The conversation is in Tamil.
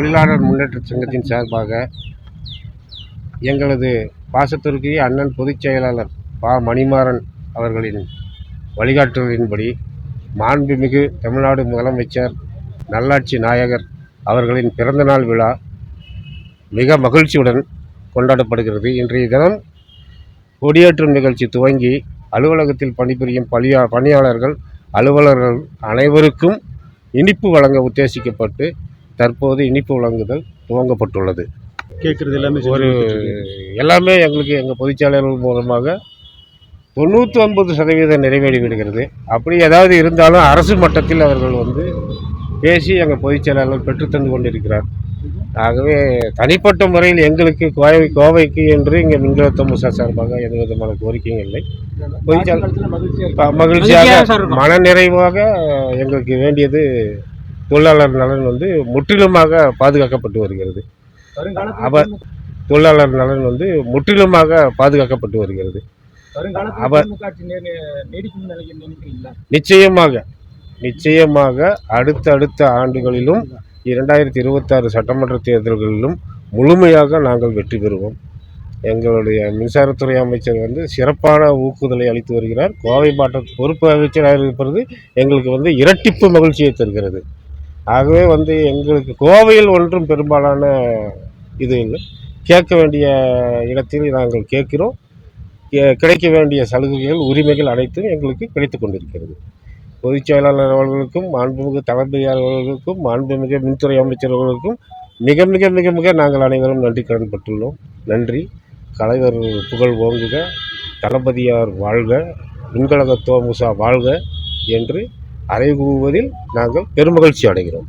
தொழிலாளர் முன்னேற்ற சங்கத்தின் சார்பாக எங்களது பாசத்திற்குரிய அண்ணன் பொதுச் செயலாளர் பா. மணிமாறன் அவர்களின் வழிகாட்டுதலின்படி மாண்புமிகு தமிழ்நாடு முதலமைச்சர் நல்லாட்சி நாயகர் அவர்களின் பிறந்தநாள் விழா மிக மகிழ்ச்சியுடன் கொண்டாடப்படுகிறது. இன்றைய தினம் கொடியேற்றும் நிகழ்ச்சி துவங்கி அலுவலகத்தில் பணிபுரியும் பணியா பணியாளர்கள் அலுவலர்கள் அனைவருக்கும் இனிப்பு வழங்க உத்தேசிக்கப்பட்டு தற்போது இனிப்பு வழங்குதல் துவங்கப்பட்டுள்ளது. கேட்குறது எல்லாமே ஒரு எல்லாமே எங்களுக்கு எங்கள் பொதுச்செயலாளர்கள் மூலமாக தொண்ணூற்றி ஒன்பது சதவீதம் நிறைவேறி விடுகிறது. அப்படி ஏதாவது இருந்தாலும் அரசு மட்டத்தில் அவர்கள் வந்து பேசி எங்கள் பொதுச் செயலாளர் பெற்றுத்தந்து கொண்டிருக்கிறார். ஆகவே தனிப்பட்ட முறையில் எங்களுக்கு கோவை கோவைக்கு என்று இங்கே மின்கலத்த முசா சார்பாக எந்த விதமான கோரிக்கையும் இல்லை. பொதுச் செயலாளர் ப- மகிழ்ச்சியாக மனநிறைவாக எங்களுக்கு வேண்டியது தொழிலாளர் நலன் வந்து முற்றிலுமாக பாதுகாக்கப்பட்டு வருகிறது. அவ தொழிலாளர் நலன் வந்து முற்றிலுமாக பாதுகாக்கப்பட்டு வருகிறது. அவ- நிச்சயமாக நிச்சயமாக அடுத்த அடுத்த ஆண்டுகளிலும் இரண்டாயிரத்தி இருபத்தாறு சட்டமன்ற தேர்தல்களிலும் முழுமையாக நாங்கள் வெற்றி பெறுவோம். எங்களுடைய மின்சாரத்துறை அமைச்சர் வந்து சிறப்பான ஊக்குதலை அளித்து வருகிறார். கோவை மாவட்ட பொறுப்பு அமைச்சராக இருப்பது எங்களுக்கு வந்து இரட்டிப்பு மகிழ்ச்சியை தருகிறது. ஆகவே வந்து எங்களுக்கு கோவையில் ஒன்றும் பெரும்பாலான இது இல்லை. கேட்க வேண்டிய இடத்தில் நாங்கள் கேட்கிறோம். கே- கிடைக்க வேண்டிய சலுகைகள் உரிமைகள் அனைத்தும் எங்களுக்கு கிடைத்து கொண்டிருக்கிறது. பொதுச் செயலாளர் அவர்களுக்கும் மாண்புமிகு தலைமை அவர்களுக்கும் மாண்புமிகு மின்துறை அமைச்சர் அவர்களுக்கும் மிக மிக மிக மிக நாங்கள் அனைவரும் நன்றி கடன் பட்டுள்ளோம் நன்றி. கலைவர் புகழ் ஓங்குக. தளபதியார் வாழ்க. விண்கலக தோமுசா வாழ்க என்று அறைகூவதில் நாங்கள் பெருமகிழ்ச்சி அடைகிறோம்.